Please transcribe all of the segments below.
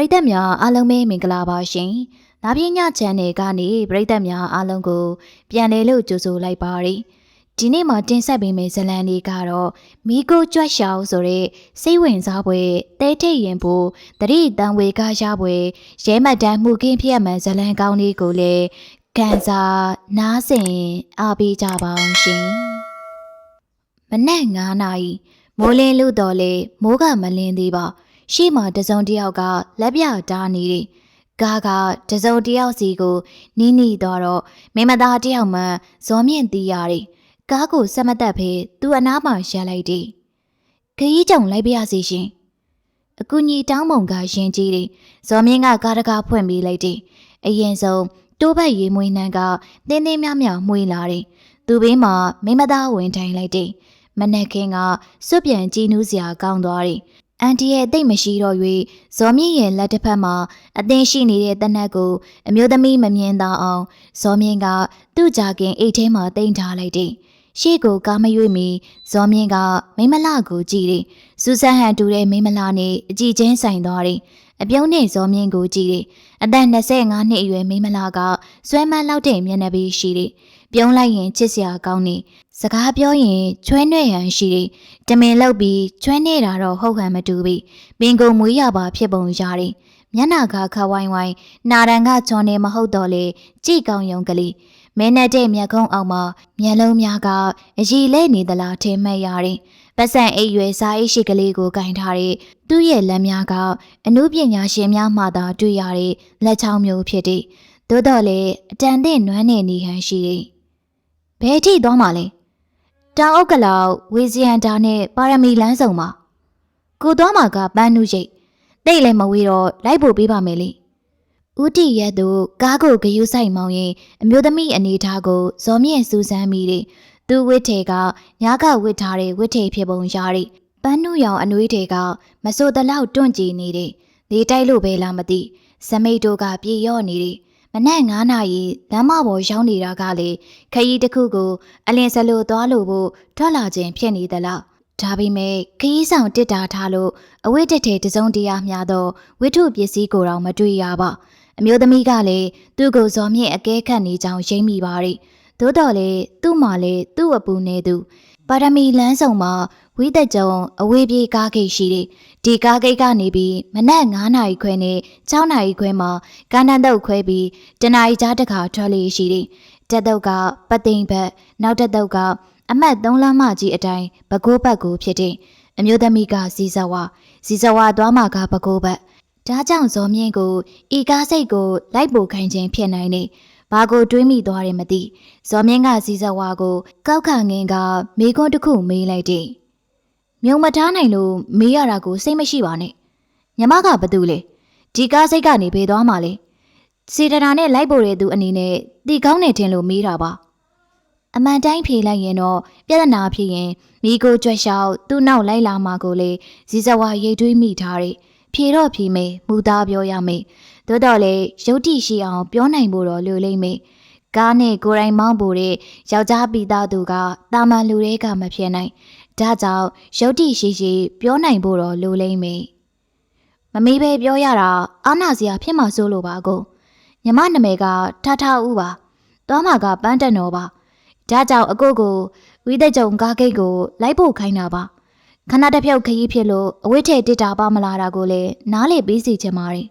ရိသတ်များအားလုံးပဲမင်္ဂလာပါရှင်။နာပြညချန်နယ်ကနေပရိသတ်များအားလုံးကိုပြန်လည်လို့ကြိုဆိုလိုက်ပါရစေ။ဒီနေ့မှာတင်ဆက်ပေးမယ့်ဇာတ်လမ်းလေးကတော့မီကိုကြွက်ရှောင်းဆိုတဲ့စိတ်ဝင်စားပွဲတဲထိတ်ရင်ဖို့တတိတန်ဝေကရပွဲရဲမတ်တန်းမှုခင်းဖြစ်မှန်ဇာတ်လမ်းကောင်းလေးကိုလည်းကန်စာနားဆင်အားပေးကြပါအောင်ရှင်။မနက်9နာရီမိုးလင်းလို့တော့လေမိုးကမလင်းသေးပါ။ ရှေ့မှာတစုံတစ်ယောက်ကလက်ပြတားနေတယ်။ကားကတစုံတစ်ယောက်စီကိုနီးနီးတော့တော့မိမသားတစ်ယောက်မှဇော်မြင့်တီးရတယ်။ကားကိုဆက်မတက်ဖေးသူ့အနားမှာရပ်လိုက်တယ်။ခရီးကြောင်လိုက်ပြရစီရှင်။အကူညီတောင်းမုံကရင်ကြီးတယ်။ဇော်မြင့်ကကားတကားဖွင့်ပေးလိုက်တယ်။အရင်ဆုံးတိုးဘက်ရေမွေးနှန်းကတင်းတင်းမြမြမွေးလာတယ်။သူ့ဘေးမှာမိမသားဝင်ထိုင်လိုက်တယ်။မနက်ခင်းကစွတ်ပြန်ကြည်နူးစရာကောင်းသွားတယ်။ အန်တီရဲ့တိတ်မရှိတော့၍ဇော်မြင့်ရဲ့လက်တစ်ဖက်မှာအသင်ရှိနေတဲ့တနက်ကိုအမျိုးသမီးမမြင်သာအောင်ဇော်မြင့်ကသူ့ကြာကင်အိတ်ထဲမှာတင်ထားလိုက်တယ်။ရှေ့ကိုကားမရွေ့မီဇော်မြင့်ကမိမလကိုကြည့်တယ်။စူဆန်ဟန်တူတဲ့မိမလနဲ့အကြည့်ချင်းဆိုင်သွားတယ်။အပြုံးနဲ့ဇော်မြင့်ကိုကြည့်တယ်။အသက်25နှစ်အရွယ်မိမလကဆွဲမန်းလောက်တဲ့မျက်နှာပေးရှိတယ်။ပြုံးလိုက်ရင်ချစ်စရာကောင်းနေ စကားပြောရင်ချွဲနှဲ့ရန်ရှိတယ်။တမင်လောက်ပြီးချွဲနေတာတော့ဟုတ်ဟန်မတူပြီ။ပင်ကုံမွေးရပါဖြစ်ပုံရတယ်။မျက်နှာကခဝိုင်းဝိုင်းနာရန်ကချော်နေမဟုတ်တော့လေကြည်ကောင်းယုံကလေးမင်းနဲ့တဲ့မျက်ခုံးအောင်မှာမျက်လုံးများကအရီလဲနေသလားထင်မှတ်ရတယ်။ပတ်စံအိပ်ရွယ်စားအိပ်ရှိကလေးကိုကင်ထားတဲ့သူ့ရဲ့လက်များကအမှုပညာရှင်များမှသာတွေ့ရတဲ့လက်ချောင်းမျိုးဖြစ်တဲ့သို့တော့လေအတန်တဲ့နွမ်းနေနေဟန်ရှိတယ်။ဘယ်ထိသွားမှလဲ။ တောင်အုပ်ကလောက်ဝေစီယန်တာနဲ့ပါရမီလမ်းဆောင်မှာကိုသွားမှာကပန်းနုရိတ်တိတ်လည်းမဝေးတော့လိုက်ဖို့ပေးပါမယ်လေ။ဦးတီရက်တို့ကားကိုဂယုဆိုင်မောင်းရင်အမျိုးသမီးအနေထားကိုဇော်မြင့်စူးစမ်းမိတယ်။သူဝစ်ထေကညာကဝစ်ထားတဲ့ဝစ်ထေဖြစ်ပုံရတယ်။ပန်းနုရောင်အနှွေးထေကမစိုးတလောက်တွန့်ကြည်နေတယ်။နေတိုက်လို့ပဲလားမသိ။ဇမိတ်တို့ကပြေရော့နေတယ်။ မနက်9နာရီလမ်းမပေါ်ရောက်နေတာကလေခရီးတစ်ခုကို အလင်းစလို့သွားလို့ဖို့ထွက်လာခြင်းဖြစ်နေသလားဒါပေမဲ့ခရီးဆောင်တစ်တာထားလို့အဝိတ္တထေတစုံတရာမျှသောဝိထုပစ္စည်းကိုတော့မတွေ့ရပါအမျိုးသမီးကလည်းသူ့ကိုဇော်မြင့်အကဲခတ်နေကြောင်းရိပ်မိပါရီသို့တော်လေသူ့မှာလေသူ့အပူနေသူ ပါရမီလမ်းဆောင်မှာဝိသက်ကြုံအဝေးပြေးကားဂိတ်ရှိတယ်ဒီကားဂိတ်ကနေပြီးမနက်9နာရီခွဲနဲ့6နာရီခွဲမှာကန္နန်တုတ်ခွဲပြီးတနာရီကြားတစ်ခါထွက်လေရှိတယ်တက်တုတ်ကပသိမ်ဘက်နောက်တက်တုတ်ကအမတ်၃လမ်းမကြီးအတိုင်းဘကိုးဘက်ကိုဖြစ်တဲ့အမျိုးသမီးကစီဇဝါစီဇဝါသွားမှာကဘကိုးဘက်ဒါကြောင့်ဇော်မြင့်ကိုဤကားစိတ်ကိုလိုက်ပို့ခိုင်းခြင်းဖြစ်နိုင်နေ ဘာကိုတွေးမိသွားတယ်မသိဇော်မြင့်ကစီဇဝါကို ကောက်ခငင်းကမိကွန်းတစ်ခုမေးလိုက်တယ်မြုံမထားနိုင်လို့မေးရတာကိုစိတ်မရှိပါနဲ့ညီမကဘာတူလဲဒီကားစိတ်ကနေဘေးသွားမှာလဲစေတနာနဲ့လိုက်ပို့တဲ့သူအနေနဲ့တီကောင်းနေတင်လို့မေးတာပါအမှန်တိုင်းဖြေလိုက်ရင်တော့ပြဿနာဖြစ်ရင်မိကိုကြွက်လျှောက်သူ့နောက်လိုက်လာမှာကိုလေဇီဇဝါရိတ်တွေးမိထားတယ်ဖြေတော့ဖြေမေမူသားပြောရမေ သို့တော်လေရုတ်တိရှိအောင်ပြောနိုင်ဖို့တော့လိုလိမ့်မေကားနဲ့ကိုယ်တိုင်မောင်းပို့တဲ့ယောက်ျားပိသားသူကတာမန်လူတွေကမဖြစ်နိုင်ဒါကြောင့်ရုတ်တိရှိရှိပြောနိုင်ဖို့တော့လိုလိမ့်မေမမေးပဲပြောရတာအာနာစရာဖြစ်မှာစိုးလို့ပါကိုညီမနာမည်ကထထဦးပါသွားမှာကပန်းတက်တော်ပါဒါကြောင့်အကိုကိုဝိသက်ကြုံကားဂိတ်ကိုလိုက်ဖို့ခိုင်းတာပါခဏတစ်ဖြုတ်ခရီးဖြစ်လို့အဝိထဲတစ်တာပါမလာတာကိုလည်းနားလေပြီးစီချင်ပါတယ်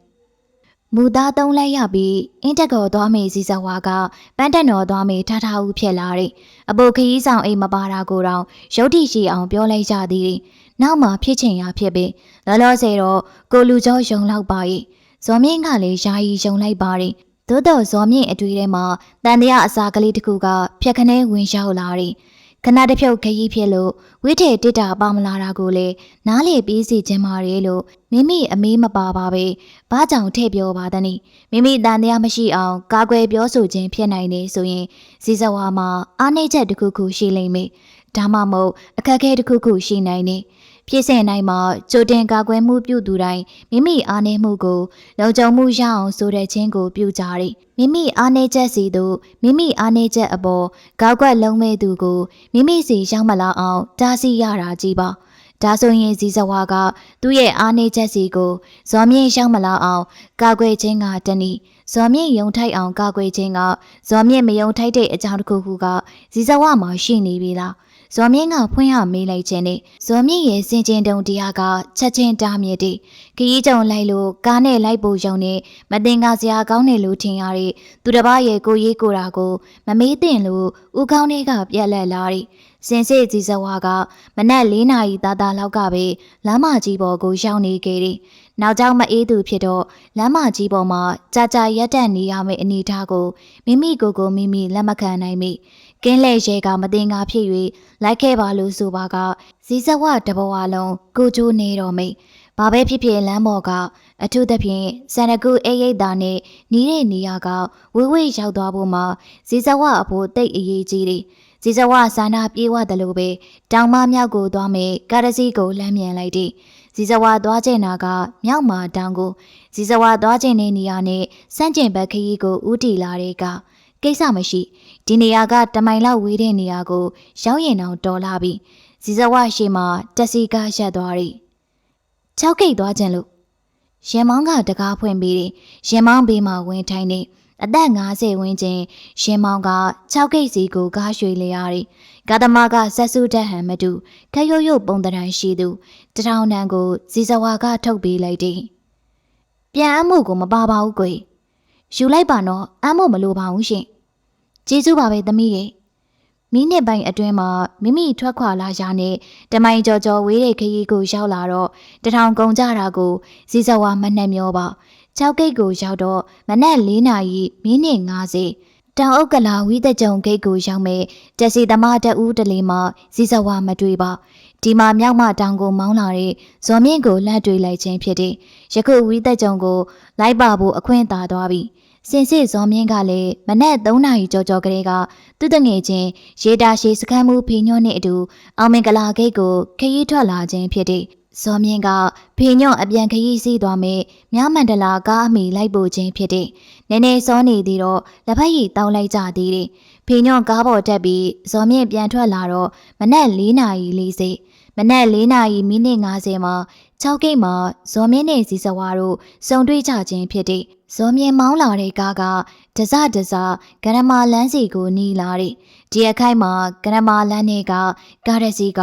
မူသားသုံးလိုက်ရပြီးအင်းတက်ကောသွားမေစီဇဝါကပန်းတက်တော်သွားမေထထဦးဖြစ်လာတယ်အပုတ်ခရီးဆောင်အိမ်မပါတာကိုတော့ရုတ်တိရှိအောင်ပြောလိုက်ကြသေးတယ်နောက်မှဖြစ်ချင်ရဖြစ်ပြီလောလောဆယ်တော့ကိုလူကျော်ယုံလောက်ပါ၏ဇော်မြင့်ကလည်းယာယီယုံလိုက်ပါတယ်သို့တော့ဇော်မြင့်အတွေ့ထဲမှာတန်တရားအစာကလေးတစ်ခုကဖြက်ခနဲဝင်ရောက်လာတယ် ခဏတစ်ဖြုတ်ခရီးဖြစ်လို့ဝိထေတစ်တာပေါမလာတာကိုလေနားလေပြီးစီခြင်းပါလေလို့မိမိအမေးမပါပါပဲဘာကြောင့်ထည့်ပြောပါသနည်းမိမိတန်တရားမရှိအောင်ကာကွယ်ပြောဆိုခြင်းဖြစ်နိုင်နေဆိုရင်ဇီဇဝါမှာအားနေချက်တစ်ခုခုရှိလိမ့်မယ်ဒါမှမဟုတ်အခက်အခဲတစ်ခုခုရှိနိုင်နေ ဖြစ်စဉ်တိုင်းမှာကြိုတင်ကာကွယ်မှုပြုသူတိုင်းမိမိအားနည်းမှုကိုလုံခြုံမှုရအောင်ဆိုတဲ့ချင်းကိုပြုကြတယ်မိမိအားနည်းချက်စီသို့မိမိအားနည်းချက်အပေါ်ကောက်ကွက်လုံးမဲ့သူကိုမိမိစီရောက်မလာအောင်တားဆီးရတာကြီးပါဒါဆိုရင်ဇီဇဝါကသူ့ရဲ့အားနေချက်စီကိုဇော်မြင့်ရှောက်မလာအောင်ကာကွယ်ခြင်းကတနည်းဇော်မြင့်ယုံထိုက်အောင်ကာကွယ်ခြင်းကဇော်မြင့်မယုံထိုက်တဲ့အကြောင်းတစ်ခုခုကဇီဇဝါမှာရှိနေပြီလား ဇော်မြင့်ကဖွင့်ရမေးလိုက်ခြင်းနဲ့ဇော်မြင့်ရဲ့စင်ကျင်တုံတရားကချက်ချင်းတားမြစ်တဲ့ခရီးကြုံလိုက်လို့ကားနဲ့လိုက်ပို့ရုံနဲ့မတင်ကားစရာကောင်းတယ်လို့ထင်ရတဲ့သူတစ်ပါးရဲ့ကိုရေးကိုတာကိုမမေးသင့်လို့ဦးကောင်းလေးကပြက်လက်လာတဲ့စင်စစ်ကြီးစဝါကမနက်၄နာရီသားသားလောက်ကပဲလမ်းမကြီးပေါ်ကိုရောက်နေခဲ့တယ်။နောက်ကျောင်းမအေးသူဖြစ်တော့လမ်းမကြီးပေါ်မှာကြာကြာရက်တက်နေရမယ့်အနေအထားကိုမိမိကိုယ်ကိုမိမိလက်မခံနိုင်မိ။ ကင်းလဲရဲကမတင်ကားဖြစ်၍လိုက်ခဲ့ပါလို့ဆိုပါကဇီဇဝတဘဝလုံးကိုကျိုးနေတော့မိ။ဘာပဲဖြစ်ဖြစ်လမ်းပေါ်ကအထူးသဖြင့်စန္ဒကူအေးရိတ်တာနဲ့နီးတဲ့နေရာကဝေးဝေးရောက်သွားဖို့မှာဇီဇဝအဖို့တိတ်အရေးကြီးတယ်။ဇီဇဝစာနာပြေးဝတယ်လို့ပဲတောင်မမြောက်ကိုသွားမယ်ကာရစီကိုလမ်းမြန်လိုက်တယ်။ဇီဇဝသွားကျင်တာကမြောက်မှာတောင်ကိုဇီဇဝသွားကျင်တဲ့နေရာနဲ့စန့်ကျင်ဘက်ခရီးကိုဥတီလာတဲ့က ကိစ္စမရှိဒီနေရာကတမိုင်လောက်ဝေးတဲ့နေရာကို ရောက်ရင်တော့တော်လာပြီဇီဇဝရှိမှတက်စီကားရက်သွားတယ်။၆ကိတ်သွားခြင်းလို့ရင်မောင်းကတကားဖွင့်ပြီးတယ်ရင်မောင်းဘေးမှာဝင်ထိုင်နေအသက်50ဝန်းကျင်ရင်မောင်းက6ကိတ်စီကိုကားရွှေလျရတယ်ကာသမားကဆက်စုတက်ဟန်မတူခရွတ်ရွတ်ပုံတရံရှိသူတထောင်တန်ကိုဇီဇဝါကထုတ်ပေးလိုက်တယ်ပြန်အမှုကိုမပါပါဘူးကွ ယ်ယူလိုက်ပါတော့အမှုမလိုပါဘူးရှင်ကျေးဇူးပါပဲသမီးရဲ့မိနစ်ပိုင်းအတွင်းမှာမိမိထွက်ခွာလာရနဲ့တမိုင်ကြော်ကြော်ဝေးတဲ့ခရီးကိုရောက်လာတော့တထောင်ကုန်ကြတာကိုဇီဇဝါမနှက်မျောပါ6ဂိတ်ကိုရောက်တော့မနက်၄နာရီမိနစ်50တောင်အုပ်ကလာဝီးတဲ့ကြုံဂိတ်ကိုရောက်မဲ့တက်စီသမားတဦးတလေမှဇီဇဝါမတွေ့ပါ ဒီမှာမြောက်မတောင်ကိုမောင်းလာတဲ့ဇော်မြင့်ကိုလှမ်းတွေ့လိုက်ခြင်းဖြစ်တယ်ယခုဝီးတဲ့ကြုံကိုလိုက်ပါဖို့အခွင့်အာသွားပြီစင်စစ်ဇော်မြင့်ကလည်းမနက်3နာရီကြော်ကြော်ကလေးကသူ့တငယ်ချင်းရေတာရှိစခန်းမှုဖေညွန့်နဲ့အတူအောင်မင်္ဂလာဂိတ်ကိုခရီးထွက်လာခြင်းဖြစ်တဲ့ဇော်မြင့်ကဖေညွန့်အပြန်ခရီးစီးသွားမယ်မြမန္တလာကားအမိလိုက်ပို့ခြင်းဖြစ်တဲ့နည်းနည်းစောနေသေးတော့လက်ဖက်ရည်တောင်းလိုက်ကြသေးတယ် ဖေညွန့်ကားပေါ်တက်ပြီးဇော်မြင့်ပြန်ထွက်လာတော့မနက်၄နာရီ40မနက်၄နာရီမိနစ်50မှာ6ဂိတ်မှာဇော်မြင့်နဲ့စီစဝါတို့စုံတွေ့ကြခြင်းဖြစ်တဲ့ဇော်မြင့်မောင်းလာတဲ့ကားကတစတစဂရမလန်းစီကိုနီးလာတဲ့ဒီအခိုက်မှာဂရမလန်းနဲ့ကကားရစီက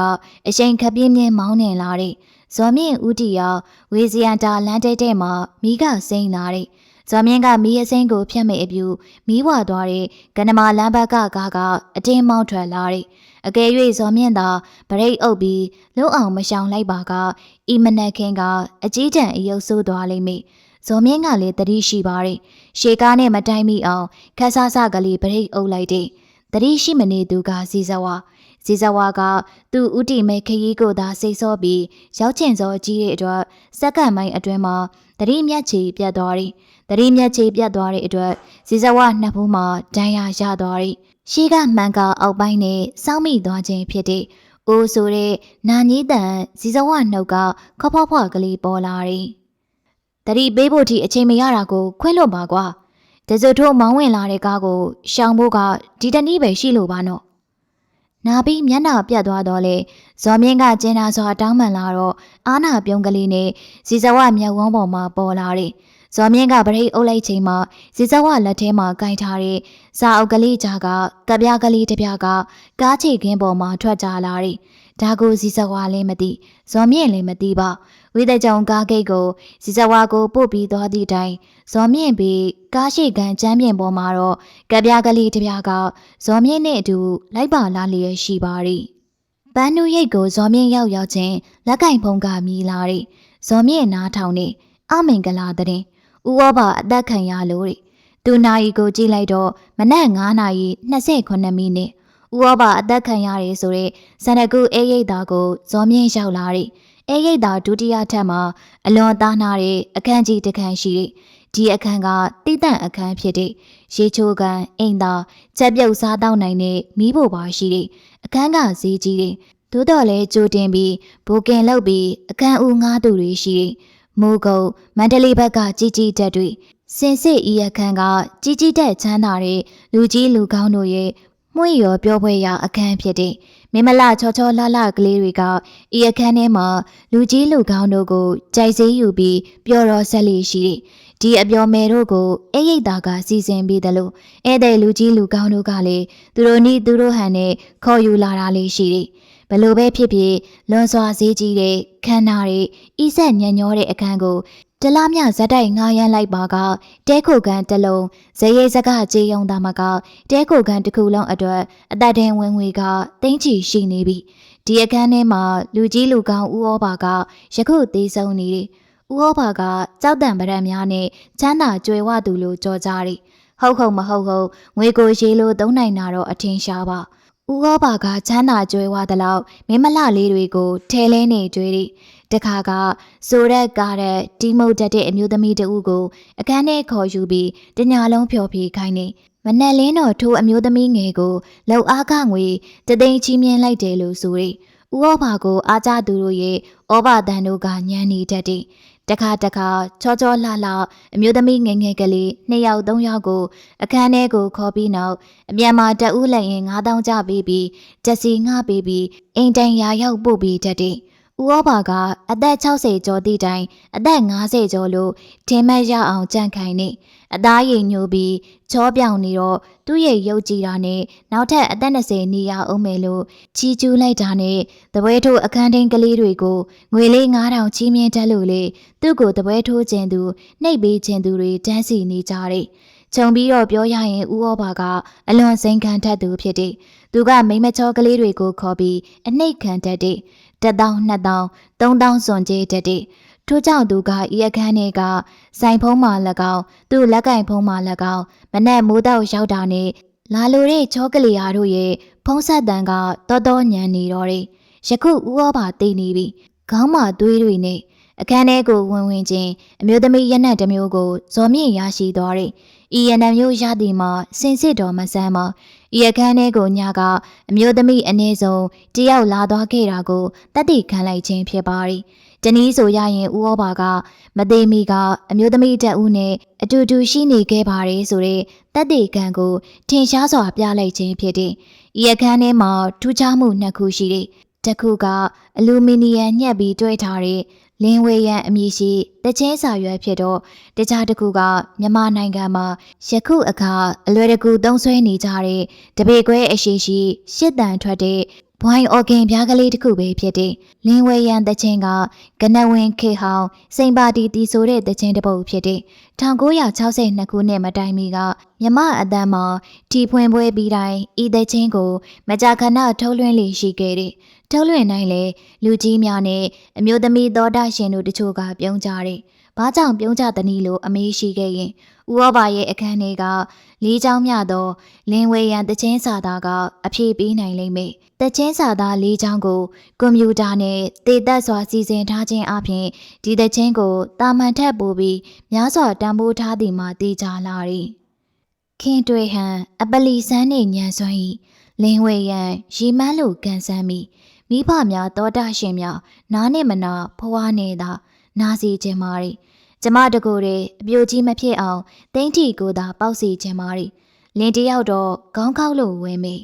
အရှိန်ခပြင်းပြင်းမောင်းနေလာတဲ့ဇော်မြင့်ဦးတီယာဝေစီယန်တာလမ်းတဲတဲမှာမိကစိမ့်လာတဲ့ ဇော်မြင့်ကမီးအစိမ်းကိုဖြတ်မဲ့အပြူမီးဝါသွားတဲ့ကနမာလမ်းဘက်ကကားကအတင်းမောင်းထွက်လာတဲ့အကယ်၍ဇော်မြင့်သာဗရိတ်အုပ်ပြီးလုံအောင်မရှောင်လိုက်ပါကအီမနက်ခင်းကအကြီးတန်းအယုတ်ဆိုးသွားလိမ့်မယ်ဇော်မြင့်ကလည်းတတိရှိပါတယ်ရှေကားနဲ့မတိုင်မိအောင်ခက်ဆဆကလေးဗရိတ်အုပ်လိုက်တဲ့တတိရှိမနေသူကစီဇဝါဇီဇဝါကသူ့ဥတီမဲ့ခရီးကိုသာစိတ်ဆော့ပြီးရောက်ချင်စောကြီးတဲ့အတွက်စက္ကန့်ပိုင်းအတွင်းမှာတတိမြတ်ချီပြတ်သွားတယ်။ တတိမြတ်ချီပြတ်သွားတဲ့အတွက်ဇီဇဝါနှစ်ဖူးမှာဒဏ်ရာရသွားတယ်။ရှေးကမှန်ကအောက်ပိုင်းနဲ့စောင်းမိသွားခြင်းဖြစ်တဲ့အိုးဆိုတဲ့နာကြီးတန်ဇီဇဝါနှုတ်ကခဖော့ဖော့ကလေးပေါ်လာတယ်။တတိပေးဖို့ထိအချိန်မရတာကိုခွင့်လွတ်ပါကွာ။တဇုထိုးမောင်းဝင်လာတဲ့ကားကိုရှောင်ဖို့ကဒီတနည်းပဲရှိလို့ပါနော်။နာပြီးမျက်နှာပြတ်သွားတော့လေဇော်မြင့်ကကျင်းနာစွာတောင်းပန်လာတော့အာနာပြုံးကလေးနဲ့ဇီဇဝမျက်ဝန်းပေါ်မှာပေါ်လာတယ်။ ဇော်မြင့်ကပရိတ်အုပ်လိုက်ချိန်မှာဇီဇဝလက်ထဲမှာကင်ထားတဲ့စာအုပ်ကလေးကြားကကပြားကလေးတစ်ပြားကကားချေခင်းပေါ်မှာထွက်ကြလာတယ်။ဒါကိုဇီဇဝလည်းမသိဇော်မြင့်လည်းမသိပါဝိသကြုံကားဂိတ်ကိုဇီဇဝကိုပို့ပြီးသွားသည့်တိုင်ဇော်မြင့်ပြီးကားရှိကန်ကျမ်းပြင်ပေါ်မှာတော့ကပြားကလေးတစ်ပြားကဇော်မြင့်နဲ့အတူလိုက်ပါလာလျက်ရှိပါသည်။ပန်းနူရိတ်ကိုဇော်မြင့်ရောက်ရောက်ချင်းလက်ကင်ဖုံးကမြည်လာသည်။ဇော်မြင့်နားထောင်နေအမင်္ဂလာတဲ့။ ဦးဝဘအသက်ခံရလို့တဲ့။သူနာရီကိုကြည့်လိုက်တော့မနက်9နာရီ28မိနစ်။ဦးဝဘအသက်ခံရတယ်ဆိုတဲ့ဇန္နကူအေးရိတ်သားကိုဇော်မြင့်ရောက်လာတဲ့။အေးရိတ်သားဒုတိယထပ်မှာအလွန်သားနာတဲ့အခန်းကြီးတစ်ခန်းရှိတဲ့။ဒီအခန်းကတိတန့်အခန်းဖြစ်တဲ့ရေချိုးကန်အိမ်သာချက်ပြုတ်စားတောက်နိုင်တဲ့မီးဖို့ပါရှိတဲ့အခန်းကဈေးကြီးတဲ့သို့တော်လည်းကြိုတင်ပြီးဘိုကင်လုပ်ပြီးအခန်းဦးငားသူတွေရှိတဲ့ မိုးကုတ်မန္တလေးဘက်ကကြီးကြီးတက်တွေစင်စစ်ဤအခန်းကကြီးကြီးတက်ချမ်းသာတဲ့လူကြီးလူကောင်းတို့ရဲ့မမှုရရောပြောပွဲရအခန်းဖြစ်တဲ့မင်းမလချောချောလှလှကလေးတွေကဤအခန်းထဲမှာလူကြီးလူကောင်းတို့ကိုကြိုက်စေးယူပြီးပျော်တော်ဆက်လေးရှိတယ်။ဒီအပျော်မယ်တို့ကိုအိတ်ရိတ်သားကစီစဉ်ပြီးတယ်လို့ဧည့်သည်လူကြီးလူကောင်းတို့ကလည်းသူတို့နီးသူတို့ဟန်နဲ့ခေါ်ယူလာတာလေးရှိတယ်။ ဘလို့ပဲဖြစ်ဖြစ်လွန်စွာဈေးကြီးတဲ့ခန္ဓာတွေဤဆက်ညံ့ညောတဲ့အခန်းကိုတလားမြဇက်တိုက်ငားရမ်းလိုက်ပါကတဲခိုကန်တစ်လုံးဇရေစကကြေးယုံသားမကတဲခိုကန်တစ်ခုလုံးအတွက်အသက်တန်းဝင်ငွေကတင်းချီရှိနေပြီဒီအခန်းထဲမှာလူကြီးလူကောင်းဦးဩဘာကယခုသေးဆုံးနေတယ်ဦးဩဘာကကြောက်တံပရံများနဲ့ချမ်းသာကြွယ်ဝသူလိုကြော်ကြတယ်ဟုတ်ဟုတ်မဟုတ်ဟုတ်ငွေကိုရေးလို့သုံးနိုင်တာတော့အထင်ရှားပါ ဦးဩဘာကချမ်းသာကြွယ်ဝသလောက်မင်းမလှလေးတွေကိုထဲလဲနေကြွေးတယ်တခါကဆိုရက်ကားတဲ့တီမုတ်တက်တဲ့အမျိုးသမီးတဦးကိုအခန်းထဲခေါ်ယူပြီးတညာလုံးဖျော်ဖြေခိုင်းနေမနက်လင်းတော့ထိုးအမျိုးသမီးငယ်ကိုလောက်အားကငွေတသိန်းချီးမြှင့်လိုက်တယ်လို့ဆိုရ။ဦးဩဘာကိုအားကြသူတို့ရဲ့ဩဘာတန်တို့ကညံနေတတ်တယ်။ တခါတခါချောချောလှလှအမျိုးသမီးငယ်ငယ်ကလေးနှစ်ယောက်သုံးယောက်ကို အခန်းထဲကိုခေါ်ပြီးနောက်အမြန်မှာတအူးလိုက်ရင်9000ကျပေးပြီးတက်စီငှပေးပြီးအိမ်တိုင်ရာရောက်ပို့ပြီးတတ်တယ်။ ဦးဩဘာကအသက်60ကျော်သည့်တိုင်အသက်50ကျော်လို့ထင်မှတ်ရအောင်ကြန့်ခိုင်နေအသားရည်ညိုပြီးချောပြောင်နေတော့သူ့ရဲ့ရုပ်ကြည်တာနဲ့နောက်ထပ်အသက်20နေရအောင်မယ်လို့ချီကျူးလိုက်တာနဲ့တပွဲထိုးအခန်းထင်းကလေးတွေကိုငွေလေး9000ချီးမြှင့်တတ်လို့လေသူ့ကိုတပွဲထိုးခြင်းသူနှိပ်ပေးခြင်းသူတွေတန်းစီနေကြတယ်ခြုံပြီးတော့ပြောရရင်ဦးဩဘာကအလွန်စိန်ခံတတ်သူဖြစ်တယ်။သူကမိမချောကလေးတွေကိုခေါ်ပြီးအနှိတ်ခံတတ်တယ်။ တစ်တောင်းနှစ်တောင်းသုံးတောင်းစွန်ကြေးတတ်တယ်။ထို့ကြောင့်သူကဤအခန်းထဲကစိုင်ဖုံးမှ၎င်းသူ့လက်ကင်ဖုံးမှ၎င်းမနဲ့မိုးတောက်ရောက်တာနဲ့လာလိုတဲ့ချောကလေးအားတို့ရဲ့ဖုံးဆက်တန်ကတော်တော်ညံနေတော့တယ်။ယခုဦးဩဘာသိနေပြီ။ခေါင်းမှာသွေးတွေနဲ့အခန်းထဲကိုဝင်ဝင်ချင်းအမျိုးသမီးရက်နက်တစ်မျိုးကိုဇော်မြင့်ရရှိသွားတယ်။ဤရနံမျိုးရသည်မှာစင်စစ်တော်မဆန်းမ ဤအခန်းထဲကိုညကအမျိုးသမီးအနည်းဆုံးတယောက်လာသွားခဲ့တာကိုတတ်သိခံလိုက်ခြင်းဖြစ်ပါရီ။တနည်းဆိုရရင်ဦးဩဘာကမသေးမီကအမျိုးသမီးတက်ဦးနဲ့အတူတူရှိနေခဲ့ပါတယ်ဆိုတဲ့တတ်သိခံကိုထင်ရှားစွာပြလိုက်ခြင်းဖြစ်တဲ့ဤအခန်းထဲမှာထူးခြားမှုနှစ်ခုရှိတဲ့တစ်ခုကအလူမီနီယံညှက်ပြီးတွဲထားတဲ့ လင်းဝေရန်အမည်ရှိတချင်းစာရွက်ဖြစ်တော့တခြားတစ်ခုကမြန်မာနိုင်ငံမှာယခုအခါအလွယ်တကူသုံးဆွဲနေကြတဲ့တပေခွဲအရှိရှိရှစ်တန်ထွက်တဲ့ဘွိုင်းအော်ဂင်ပြားကလေးတစ်ခုပဲဖြစ်တဲ့လင်းဝေရန်တချင်းကကနဝင်းခေဟောင်းစိန်ပါတီတီဆိုတဲ့တချင်းတစ်ပုဒ်ဖြစ်တဲ့1962ခုနှစ်မတိုင်မီကမြမအတန်းမှာတီဖွင့်ပွဲပြီးတိုင်းဤတချင်းကို မကြာခဏထုတ်လွှင့်လေရှိခဲ့တဲ့ ထုတ်လွှင့်နိုင်လေလူကြီးများနဲ့အမျိုးသမီးသောတာရှင်တို့တချို့ကပြုံးကြတယ်။ဘာကြောင့်ပြုံးကြသနည်းလို့အမေးရှိခဲ့ရင်ဥဩဘာရဲ့အခန်းထဲကလေးချောင်းမြသောလင်းဝေရန်တချင်းစာသားကအဖြေပေးနိုင်လိမ့်မယ်။တချင်းစာသားလေးချောင်းကိုကွန်ပျူတာနဲ့တည်သက်စွာစီစဉ်ထားခြင်းအပြင်ဒီတချင်းကိုတာမန်ထက်ပိုပြီးများစွာတန်ဖိုးထားသည်မှာတည်ကြလာသည်။ခင်တွေဟန်အပလီဆန်းနေညံစွမ်းဤလင်းဝေရန်ရီမန်းလိုကန်ဆန်းမိ မိဖများတောတာရှင်များနားနဲ့မနာဖွားနေတာနာစီခြင်းမာရီကျမတကူတဲ့အပြိုကြီးမဖြစ်အောင်တင်းထီကိုသာပေါက်စီခြင်းမာရီလင်းတယောက်တော့ခေါင်းခေါက်လို့ဝဲမေ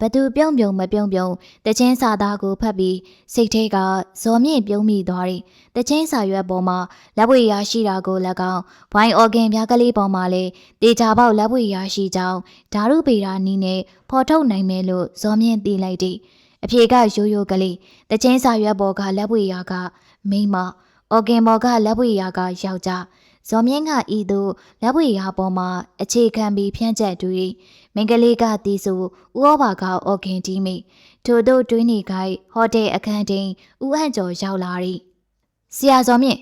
ဘသူပြုံးပြုံမပြုံးပြုံတချင်းစာသားကိုဖတ်ပြီးစိတ်ထဲကဇော်မြင့်ပြုံးမိသွားတယ်တချင်းစာရွက်ပေါ်မှာလက်ဝဲရရှိတာကို၎င်းဘိုင်းအော်ဂင်ပြားကလေးပေါ်မှာလည်းတေချာပေါက်လက်ဝဲရရှိကြောင်းဓာရုပေရာနီးနဲ့ဖော်ထုတ်နိုင်မယ်လို့ဇော်မြင့်သိလိုက်တယ် အဖြေကရိုးရိုးကလေးတချင်းစာရွက်ပေါ်ကလက်ဝဲရာကမိမအော်ဂင်ပေါ်ကလက်ဝဲရာကယောက်ျားဇော်မြင့်ကဤသို့လက်ဝဲရာပေါ်မှာအခြေခံပြီးဖြန့်ချက်တွေမင်္ဂလေးကတီးဆိုဥဩဘာကအော်ဂင်တီးမိထို့တို့တွင်းနေခိုင်ဟိုတယ်အခန်းတင်ဥဟန်ကျော်ရောက်လာသည်ဆရာဇော်မြင့်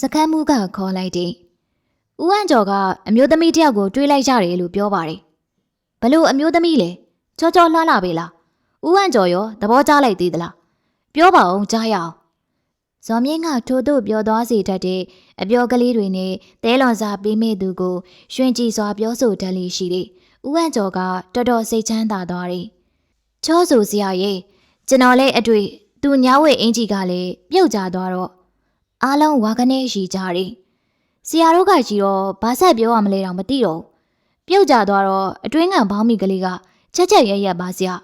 စကမ်းမှုကခေါ်လိုက်သည်ဥဟန်ကျော်ကအမျိုးသမီးတယောက်ကိုတွေးလိုက်ကြတယ်လို့ပြောပါတယ်ဘလို့အမျိုးသမီးလဲချောချောလှလှပဲလား ဦးဟန်ကျော်ရောသဘောကျလိုက်သေးသလားပြောပါအောင်ကြားရအောင်ဇော်မြင့်ကထို့သို့ပြောသွားစေတတ်တဲ့အပြောကလေးတွေနဲ့တဲလွန်စာပေးမိသူကိုရွှင်ကြည်စွာပြောဆိုတတ်လိရှိသည်ဦးဟန်ကျော်ကတော်တော်စိတ်ချမ်းသာသွားသည်ချောဆူစရာရဲ့ကျွန်တော်လည်းအတွေ့သူညဝဲအင်ကြီးကလည်းပြုတ်ကြသွားတော့အားလုံးဝါကနေရှိကြတယ်ဆရာတို့ကကြီးတော့ဘာဆက်ပြောရမလဲတော့မသိတော့ပြုတ်ကြသွားတော့အတွင်းငံဘောင်းမိကလေးကချက်ချက်ရရပါစရာ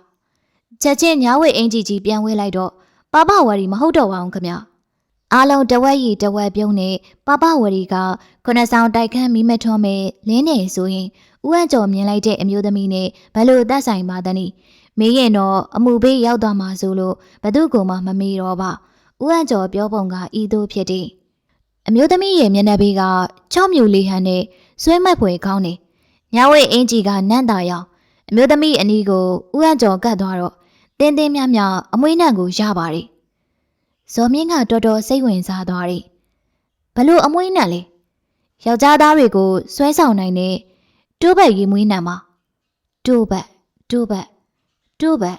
ချက်ချင်းညာဝိတ်အင်ကြီးကြီးပြန်ဝဲလိုက်တော့ပပဝရီမဟုတ်တော့ပါဘူးခမအားလုံးတဝက်ရီတဝက်ပြုံးနေပပဝရီကခုနဆောင်တိုက်ခန်းမိမထွန်းမဲ့လင်းနေဆိုရင်ဦးအကျော်မြင်လိုက်တဲ့အမျိုးသမီးနဲ့ဘလို့သက်ဆိုင်ပါသနည်းမေးရင်တော့အမှုဘေးရောက်သွားမှာဆိုလို့ဘသူကမှမမေးတော့ပါဦးအကျော်ပြောပုံကဤသို့ဖြစ်တယ်အမျိုးသမီးရဲ့မျက်နှာပေးကချော့မြူလေးဟန်နဲ့ဆွဲမက်ဖွယ်ကောင်းနေညဝိတ်အင်ကြီးကနန့်တာရောက်အမျိုးသမီးအနီးကိုဦးအကျော်ကတ်သွားတော့ တင်းတင်းမြမြအမွေးနှံကိုရပါတယ်ဇော်မြင့်ကတော်တော်စိတ်ဝင်စားသွားတယ်ဘလို့အမွေးနှံလဲယောက်ျားသားတွေကိုဆွဲဆောင်နိုင်တဲ့တိုးဘက်ရီမွေးနှံမှာတိုးဘက်တိုးဘက်တိုးဘက်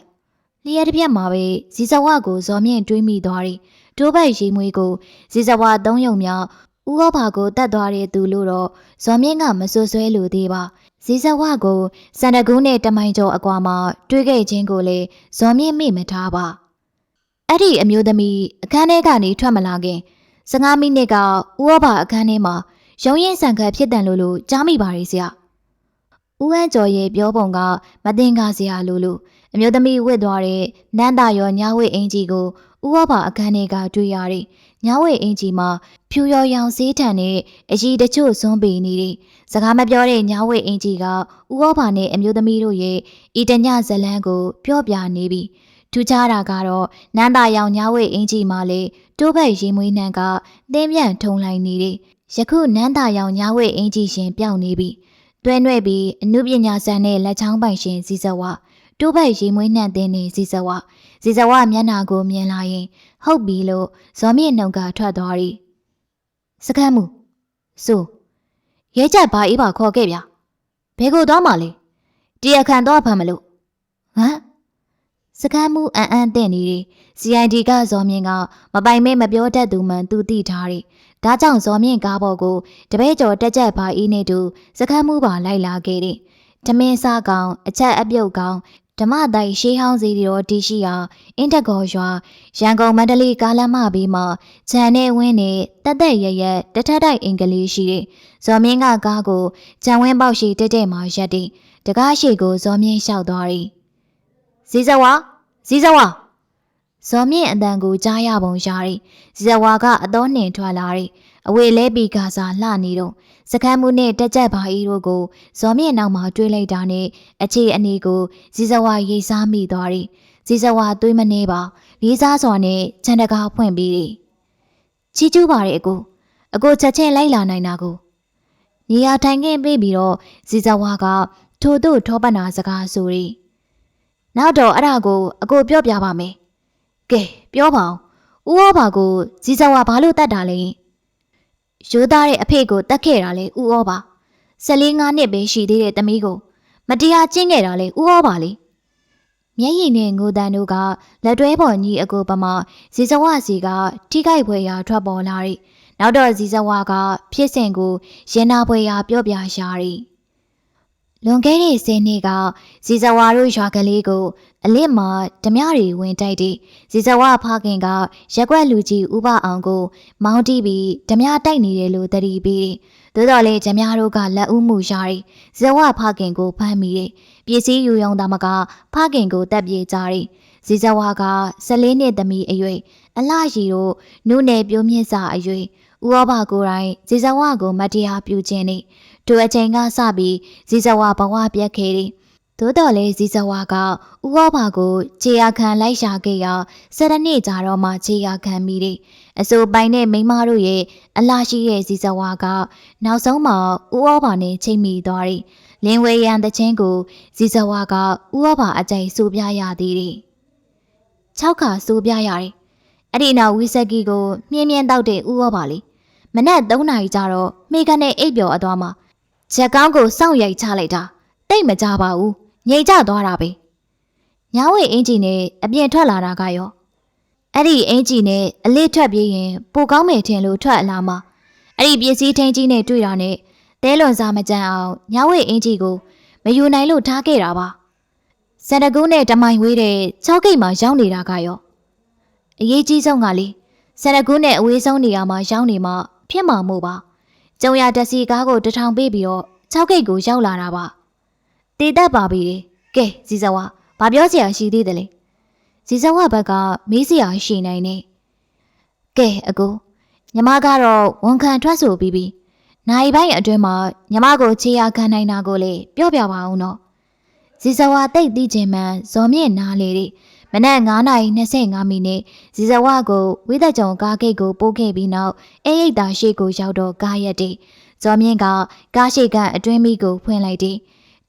လျှက်တစ်ပြက်မှာပဲဇီဇဝကိုဇော်မြင့်တွေးမိသွားတယ်တိုးဘက်ရီမွေးကိုဇီဇဝသုံးယုံမြောက်ဦးဟောဘာကိုတတ်သွားတဲ့သူလို့တော့ဇော်မြင့်ကမဆွဆွဲလို့သေးပါ ဇီဇဝကိုစန္ဒကူးနဲ့တမိုင်ကျော်အကွာမှာတွေးခဲ့ခြင်းကိုလေဇော်မြင့်မိမထားပါအဲ့ဒီအမျိုးသမီးအခန်းထဲကနေထွက်မလာခင်15မိနစ်ကဦးဟောဘာအခန်းထဲမှာရုံရင်ဆန်ခတ်ဖြစ်တန်လို့လို့ကြားမိပါရဲ့ဆရာဦးဟန်းကျော်ရဲ့ပြောပုံကမတင်ကားစရာလို့လို့ အမျိုးသမီးဝစ်သွားတဲ့နန်းတာရောညဝိတ်အင်ကြီးကိုဦးဟောဘာအခန်းထဲကတွေ့ရတယ်ညဝိတ်အင်ကြီးမှာဖြူရော်ရောင်စေးထန်တဲ့အကြီးတချို့စွန်းပေနေတယ်စကားမပြောတဲ့ညဝိတ်အင်ကြီးကဦးဟောဘာနဲ့အမျိုးသမီးတို့ရဲ့ဤတညဇလန်းကိုပြောပြနေပြီထူးခြားတာကတော့နန်းတာရောင်ညဝိတ်အင်ကြီးမှလေတိုးဘက်ရင်မွေးနှံကသင်းပြန်ထုံလိုက်နေတယ်ယခုနန်းတာရောင်ညဝိတ်အင်ကြီးရှင်ပြောင်းနေပြီတွဲနှဲ့ပြီးအမှုပညာဆန်တဲ့လက်ချောင်းပိုင်ရှင်စီဇဝ တိုးဘက်ရင်မွေးနှံတဲ့နေစီဇဝစီဇဝမျက်နာကိုမြင်လာရင် ဟုတ်ပြီလို့ဇော်မြင့်နှုံကထွက်သွားရီစကမ်းမှုဆိုရဲကြက်ဘာအေးပါခေါ်ခဲ့ဗျာဘယ်ကိုသွားမှလဲတရားခံတော့ဖမ်းမလို့ဟမ်စကမ်းမှုအန်အန်တဲ့နေတယ် CID ကဇော်မြင့်ကမပိုင်မဲမပြောတတ်သူမှန်သူသိထားတယ်ဒါကြောင့်ဇော်မြင့်ကားပေါ်ကိုတပည့်ကျော်တက်ကြက်ဘာအေးနဲ့တူစကမ်းမှုပါလိုက်လာခဲ့တယ်ဓမင်းစားကောင်အချက်အပြုတ်ကောင် ဓမ္မတိုင်ရှေးဟောင်းစီတော်တီရှိရာအင်တကောရွာရန်ကုန်မန္တလေးကားလမ်းမဘေးမှာခြံနဲ့ဝင်းနဲ့တက်တက်ရရက်တထတိုက်အင်္ဂလိပ်ရှိတဲ့ဇော်မင်းကကားကိုခြံဝင်းပေါက်ရှိတက်တက်မှာရက်တဲ့တကားရှိကိုဇော်မင်းလျှောက်သွားတယ်ဇီဇဝါဇီဇဝါဇော်မြင့်အတန်ကိုကြားရပုံရတယ်ဇီဇဝါကအတော်နှင်ထွက်လာတယ် အဝေလဲပီကစားလှနေတော့စကမ်းမှုနဲ့တက်ကြက်ပါဤတို့ကိုဇော်မြင့်နောက်မှာတွေးလိုက်တာနဲ့အခြေအနေကိုဇီဇဝါရိတ်စားမိသွားတယ်ဇီဇဝါတွေးမနေပါလေးစားစွာနဲ့ခြံတကားဖွင့်ပြီးတယ်ချီကျူးပါရဲ့အကိုအကိုချက်ချင်းလိုက်လာနိုင်တာကိုနေရာထိုင်ခင်းပြေးပြီးတော့ဇီဇဝါကထို့သို့ထောပနာစကားဆိုရီနောက်တော့အဲ့ဒါကိုအကိုပြောပြပါမယ်ကဲပြောပါအောင်ဦးဩဘာကိုဇီဇဝါဘာလို့တတ်တာလဲ ရိုးသားတဲ့အဖေကိုတတ်ခဲ့တာလေဦးဩဘာ14ငါးနှစ်ပဲရှိသေးတဲ့သမီးကို မတရားကျင့်ခဲ့တာလေဦးဩဘာလေမျက်ရည်နဲ့ငိုတန်တို့ကလက်တွဲပေါ်ညီအကိုပမာဇီဇဝစီကထိခိုက်ဖွယ်ရာထွက်ပေါ်လာ၏နောက်တော့ဇီဇဝကဖြစ်စဉ်ကိုရင်နာဖွယ်ရာပြောပြရှာ၏ လွန်ခဲ့တဲ့10နှစ်ကဇီဇဝါတို့ရွာကလေးကို အလစ်မှာဓမြတွေဝင်တိုက်တဲ့ဇီဇဝဖခင်ကရက်ွက်လူကြီးဥပအောင်ကို မောင်းတီးပြီးဓမြတိုက်နေတယ်လို့သတိပေးတယ်။သို့တော်လည်းဓမြတို့ကလက်ဦးမှုရှာတယ်။ဇီဇဝဖခင်ကိုဖမ်းမိတယ်။ပစ္စည်းယူယုံသားမကဖခင်ကိုတပ်ပြေကြတယ်။ဇီဇဝက14နှစ်သမီးအရွယ်အလှရီတို့နုနယ်ပြိုးမြင့်စာအရွယ်ဥဩဘာကိုယ်တိုင်ဇီဇဝကိုမတရားပြုခြင်းနေ ထိုအချိန်ကစပြီးဇီဇဝဘဝပြတ်ခဲ့တယ်။သို့တော်လည်းဇီဇဝကဥဩဘာကိုခြေရခံလိုက်ရှာခဲ့ရာဆယ်နှစ်ကြာတော့မှခြေရခံမိတယ်။အစိုးပိုင်တဲ့မိန်းမတို့ရဲ့အလားရှိတဲ့ဇီဇဝကနောက်ဆုံးမှဥဩဘာနဲ့ချိန်မိသွားတယ်။လင်းဝဲရန်တချင်းကိုဇီဇဝကဥဩဘာအကြိုက်စူပြရသေးတယ်။၆ခါစူပြရတယ်။အဲ့ဒီနောက်ဝီဆက်ကီကိုမြင်းမြန်းတောက်တဲ့ဥဩဘာလေးမနက်3နာရီကျတော့မိခနဲ့အိပ်ပျော်အသွားမှာ ချက်ကောင်းကိုစောင့်ရိုက်ချလိုက်တာတိတ်မကြပါဘူးငြိမ်ကျသွားတာပဲညဝိအင်ဂျီနဲ့အပြင်ထွက်လာတာကရောအဲ့ဒီအင်ဂျီနဲ့အလစ်ထွက်ပြေးရင်ပိုကောင်းမယ်ထင်လို့ထွက်လာမှာအဲ့ဒီပစ္စည်းထင်းကြီးနဲ့တွေ့တာနဲ့တဲလွန်စားမကြမ်းအောင်ညဝိအင်ဂျီကိုမယူနိုင်လို့ထားခဲ့တာပါစန္ဒကူးနဲ့တမိုင်ဝေးတဲ့၆ကိတ်မှာရောက်နေတာကရောအရေးကြီးဆုံးကလေစန္ဒကူးနဲ့အဝေးဆုံးနေရာမှာရောက်နေမှဖြစ်မှာမို့ပါ ကျုံရတက်စီကားကိုတထောင်ပေးပြီးတော့6ဂိတ်ကိုရောက်လာတာပါတည်တတ်ပါပြီကဲဇီဇဝါဘာပြောစရာရှိသေးတယ်လဲဇီဇဝါဘက်ကမေးစရာရှိနိုင်နေကဲအကိုညီမကတော့ဝန်ခံထွက်ဆိုပြီးပြီနိုင်ပိုင်းအတွင်းမှာညီမကိုခြေရခံနိုင်တာကိုလေပြောပြပါအောင်နော်ဇီဇဝါတိတ်သိချင်မှန်ဇော်မြင့်နားလေတဲ့ မနက်9:25မိနစ်ဇီဇဝါကိုဝိသက်ကြုံကားဂိတ်ကိုပို့ခဲ့ပြီးနောက်အေးရိတ်တာရှိကိုရောက်တော့ကားရက်တဲ့ဇော်မြင့်ကကားရှိကအတွင်းမိကိုဖွင့်လိုက်တဲ့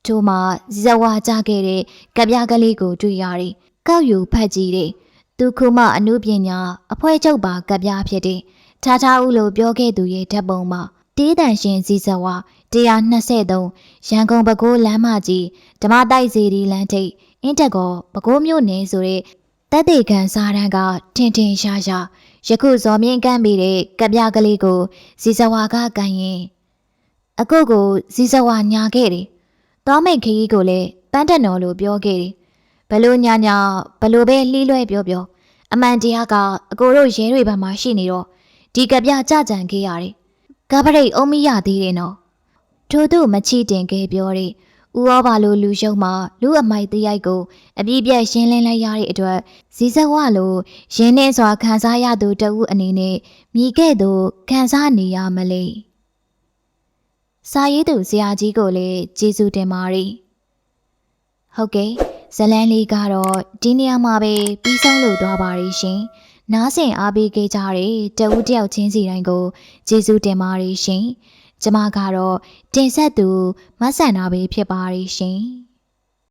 ထို့မှာဇီဇဝါကြခဲ့တဲ့ကပြကလေးကိုတွေ့ရတယ်။ကောက်ယူဖတ်ကြည့်တဲ့သူခုမအမှုပညာအဖွဲချုပ်ပါကပြဖြစ်တဲ့ထားထားဦးလို့ပြောခဲ့သူရဲ့ဓာတ်ပုံမှာတေးတန်ရှင်ဇီဇဝါ123ရန်ကုန်ပဲခူးလမ်းမကြီးဓမ္မတိုက်စီဒီလမ်းထိပ် အင်းတက်ကောပဲခူးမြို့နယ်ဆိုတဲ့တက်တေခံစားတန်းကထင်ထင်ရှားရှားယခုဇော်မြင့်ကမ်းပြီးတဲ့ကပြကလေးကိုဇီဇဝါကကန်ရင်အကုတ်ကိုဇီဇဝါညာခဲ့တယ်သွားမိတ်ခကြီးကိုလည်းပန်းတက်တော်လို့ပြောခဲ့တယ်။ဘလို့ညာညာဘလို့ပဲလှီးလွဲပြောပြောအမှန်တရားကအကိုတို့ရဲတွေဘက်မှာရှိနေတော့ဒီကပြကြကြံခဲ့ရတယ်။ကပရိတ်အုံးမရသေးတယ်နော်။ထို့သူမချီတင်ခဲ့ပြောတဲ့ ဥရောပါလိုလူရှုံမှာလူအမိုက်တရိုက်ကိုအပြည့်ပြည့်ရှင်းလင်းလိုက်ရတဲ့အတွက်ဇီဇဝလိုရင်းနှင်းစွာခံစားရသူတဦးအနေနဲ့မြည်ခဲ့သူခံစားနေရမလဲ။စာရေးသူဆရာကြီးကိုလည်းကျေးဇူးတင်ပါတယ်။ဟုတ်ကဲ့ဇလန်းလေးကတော့ဒီနေရာမှာပဲပြီးဆုံးလို့သွားပါရရှင်။နားဆင်အားပေးခဲ့ကြတဲ့တဦးတယောက်ချင်းစီတိုင်းကိုကျေးဇူးတင်ပါတယ်ရှင်။ ကျမကတော့တင်ဆက်သူမဆန်တာပဲဖြစ်ပါရရှင်။